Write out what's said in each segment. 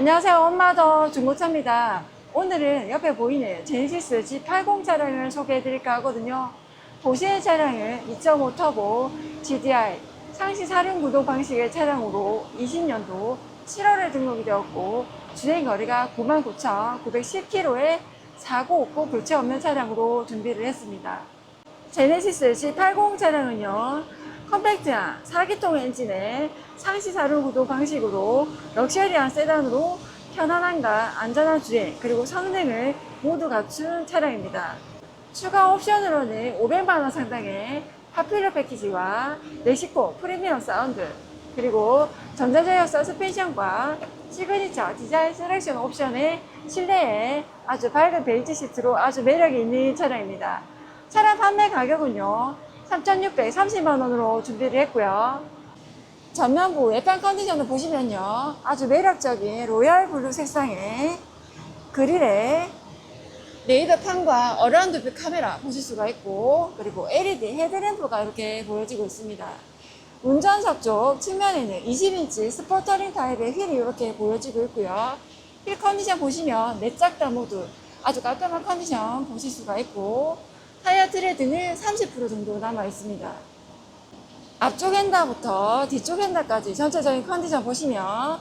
안녕하세요. 엄마더 중고차입니다. 오늘은 옆에 보이는 제네시스 G80 차량을 소개해 드릴까 하거든요. 보시는 차량은 2.5 터보 GDI 상시 사륜 구동 방식의 차량으로 20년도 7월에 등록이 되었고 주행 거리가 99,910km에 사고 없고 교체 없는 차량으로 준비를 했습니다. 제네시스 G80 차량은요, 컴팩트한 4기통 엔진의 상시 사륜 구동 방식으로 럭셔리한 세단으로 편안함과 안전한 주행 그리고 성능을 모두 갖춘 차량입니다. 추가 옵션으로는 500만원 상당의 파퓰러 패키지와 멕시코 프리미엄 사운드 그리고 전자제어 서스펜션과 시그니처 디자인 셀렉션 옵션의 실내에 아주 밝은 베이지 시트로 아주 매력이 있는 차량입니다. 차량 판매 가격은요 3,630만원으로 준비를 했고요. 전면부 외관 컨디션을 보시면요. 아주 매력적인 로얄 블루 색상의 그릴에 레이더 판과 어라운드 뷰 카메라 보실 수가 있고 그리고 LED 헤드램프가 이렇게 보여지고 있습니다. 운전석 쪽 측면에는 20인치 스포터링 타입의 휠이 이렇게 보여지고 있고요. 휠 컨디션 보시면 내짝다 모두 아주 깔끔한 컨디션 보실 수가 있고 타이어 트레드는 30% 정도 남아 있습니다. 앞쪽 핸다부터 뒤쪽 핸다까지 전체적인 컨디션 보시면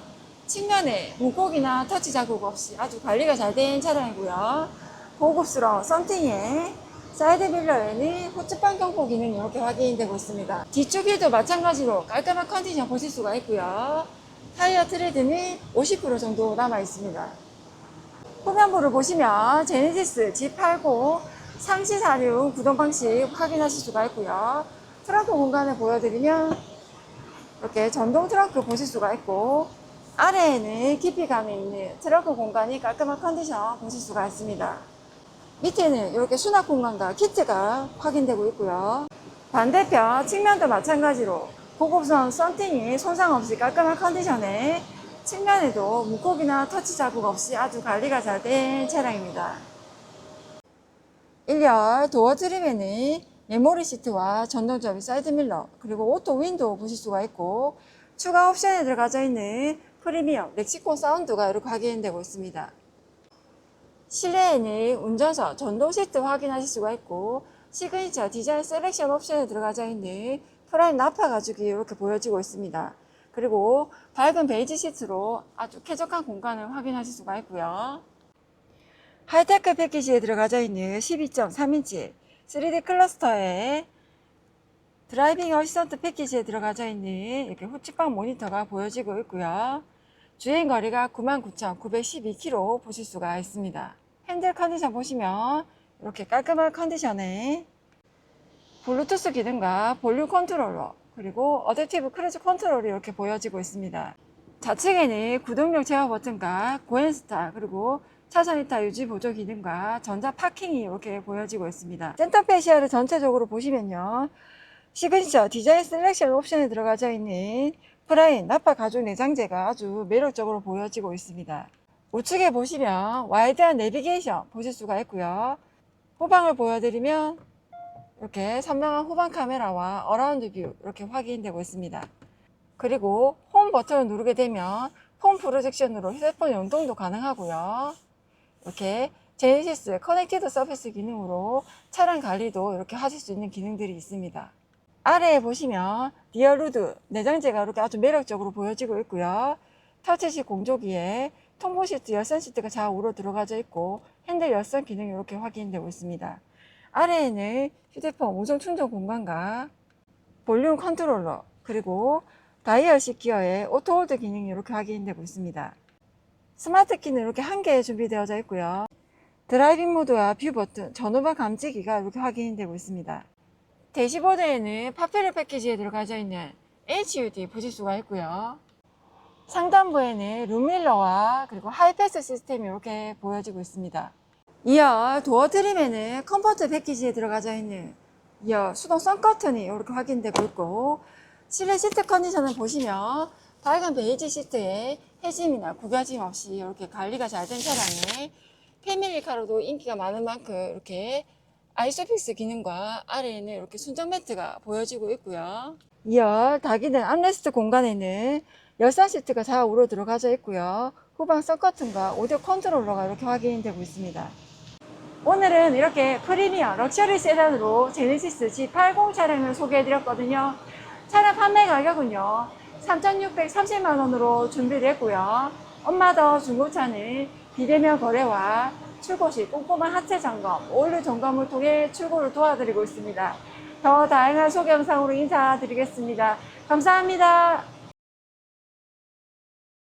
측면에 문콕이나 터치 자국 없이 아주 관리가 잘 된 차량이고요. 고급스러운 썬팅에 사이드 밀러에는 후측방 경보 기능이 이렇게 확인되고 있습니다. 뒤쪽 휠도 마찬가지로 깔끔한 컨디션 보실 수가 있고요. 타이어 트레드는 50% 정도 남아 있습니다. 후면부를 보시면 제네시스 G80 상시 사륜 구동 방식 확인하실 수가 있고요. 트렁크 공간을 보여드리면 이렇게 전동 트렁크 보실 수가 있고 아래에는 깊이감이 있는 트렁크 공간이 깔끔한 컨디션 보실 수가 있습니다. 밑에는 이렇게 수납 공간과 키트가 확인되고 있고요. 반대편 측면도 마찬가지로 고급스러운 썬팅이 손상 없이 깔끔한 컨디션에 측면에도 문콕이나 터치 자국 없이 아주 관리가 잘 된 차량입니다. 1열 도어 트림에는 메모리 시트와 전동접이 사이드 밀러 그리고 오토 윈도우 보실 수가 있고 추가 옵션에 들어가져 있는 프리미엄 멕시코 사운드가 이렇게 확인되고 있습니다. 실내에는 운전석 전동 시트 확인하실 수가 있고 시그니처 디자인 셀렉션 옵션에 들어가져 있는 프라임 나파 가죽이 이렇게 보여지고 있습니다. 그리고 밝은 베이지 시트로 아주 쾌적한 공간을 확인하실 수가 있고요. 하이테크 패키지에 들어가져 있는 12.3인치 3D 클러스터에 드라이빙 어시스턴트 패키지에 들어가져 있는 이렇게 후측방 모니터가 보여지고 있고요. 주행 거리가 99,912km 보실 수가 있습니다. 핸들 컨디션 보시면 이렇게 깔끔한 컨디션에 블루투스 기능과 볼륨 컨트롤러 그리고 어댑티브 크루즈 컨트롤이 이렇게 보여지고 있습니다. 좌측에는 구동력 제어 버튼과 고엔스타 그리고 차선 이타 유지 보조 기능과 전자 파킹이 이렇게 보여지고 있습니다. 센터 페시아를 전체적으로 보시면요. 시그니처 디자인 셀렉션 옵션에 들어가져 있는 프라임 나파 가죽 내장재가 아주 매력적으로 보여지고 있습니다. 우측에 보시면 와이드한 내비게이션 보실 수가 있고요. 후방을 보여드리면 이렇게 선명한 후방 카메라와 어라운드 뷰 이렇게 확인되고 있습니다. 그리고 홈 버튼을 누르게 되면 홈 프로젝션으로 휴대폰 연동도 가능하고요. 이렇게 제네시스 커넥티드 서비스 기능으로 차량 관리도 이렇게 하실 수 있는 기능들이 있습니다. 아래에 보시면 디얼루드 내장재가 이렇게 아주 매력적으로 보여지고 있고요. 터치식 공조기에 통보 시트, 열선 시트가 좌우로 들어가져 있고 핸들 열선 기능이 이렇게 확인되고 있습니다. 아래에는 휴대폰 무선 충전 공간과 볼륨 컨트롤러 그리고 다이얼식 기어의 오토홀드 기능이 이렇게 확인되고 있습니다. 스마트 키는 이렇게 한 개 준비되어져 있고요. 드라이빙 모드와 뷰 버튼, 전후방 감지기가 이렇게 확인되고 있습니다. 대시보드에는 파페르 패키지에 들어가져 있는 HUD 보실 수가 있고요. 상단부에는 룸밀러와 그리고 하이패스 시스템이 이렇게 보여지고 있습니다. 이어 도어 트림에는 컴포트 패키지에 들어가져 있는 이어 수동 선커튼이 이렇게 확인되고 있고 실내 시트 컨디션을 보시면 밝은 베이지 시트에 해짐이나 구겨짐 없이 이렇게 관리가 잘 된 차량에 패밀리카로도 인기가 많은 만큼 이렇게 아이소픽스 기능과 아래에는 이렇게 순정 매트가 보여지고 있고요. 이어 닭이는 암레스트 공간에는 열선 시트가 좌우로 들어가져 있고요. 후방 서커튼과 오디오 컨트롤러가 이렇게 확인되고 있습니다. 오늘은 이렇게 프리미엄 럭셔리 세단으로 제네시스 G80 차량을 소개해드렸거든요. 차량 판매 가격은요. 3,630만 원으로 준비됐고요. 엄마 더 중고차는 비대면 거래와 출고 시 꼼꼼한 하체 점검, 오일류 점검을 통해 출고를 도와드리고 있습니다. 더 다양한 소개 영상으로 인사드리겠습니다. 감사합니다.